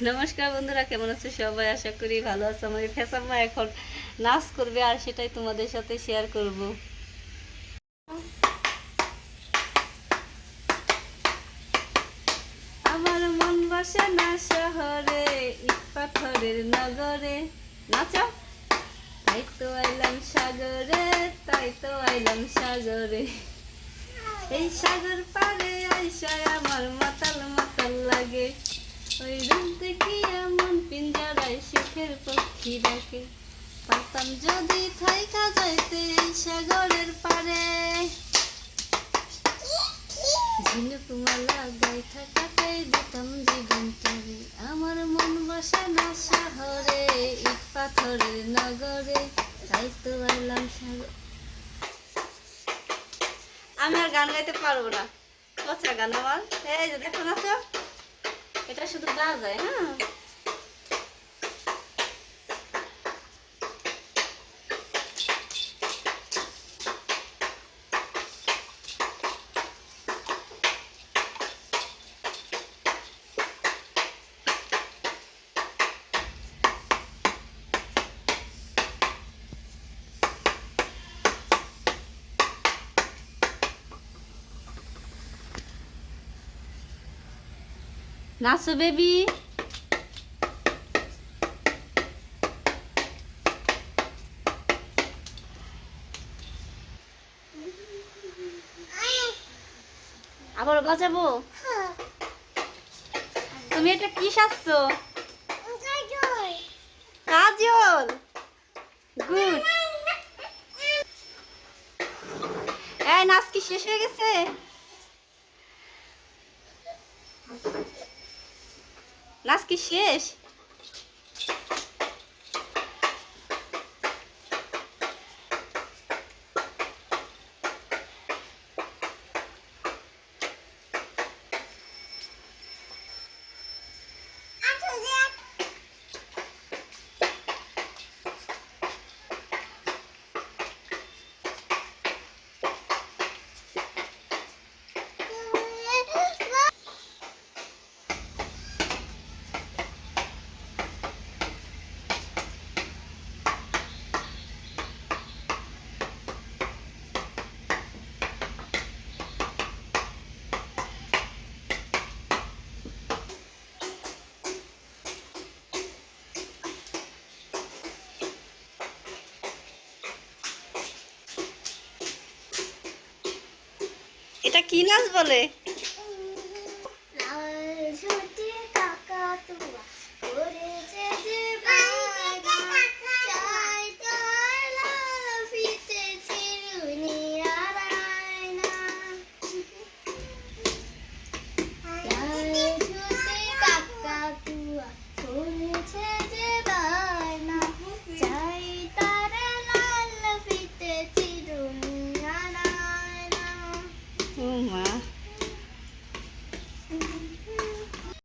নমস্কার বন্ধুরা, কেমন আছো সবাই? আশা করি ভালো আছো। আমার ফেসাম্মা এখন নাচ করবে আর সেটাই তোমাদের সাথে শেয়ার করব। আমার মন বসে না শহরে, ইট পাথরের নগরে। নাচো। তাই তো আইলাম সাগরে, তাই তো আইলাম সাগরে। এই সাগর পারে আইসায় আমার ওই রূপ দেখি এমন পিঞ্জারায় সুখের পক্ষী ডাকে। পাতাম যদি থাইকা যাইতে সাগরের পারে ঝিনুক মালা গায়ে থাকাটাই দিতাম জীবনটারে আমার মন বসে না শহরে, ইট পাথরের নগরে। তাই তো আইলাম সাগর। আমি আর গান গাইতে পারব না। পচা গান আমার এই যে দেখো না তো। শুধু গা যায় হ্যাঁ নাচো বেবি আবার তুমি এটা কি সাজছো? কাজল। গুড এই, নাচ কি শেষ হয়ে গেছে? নাচ কি শেষ? এটা কি নাচ বলে?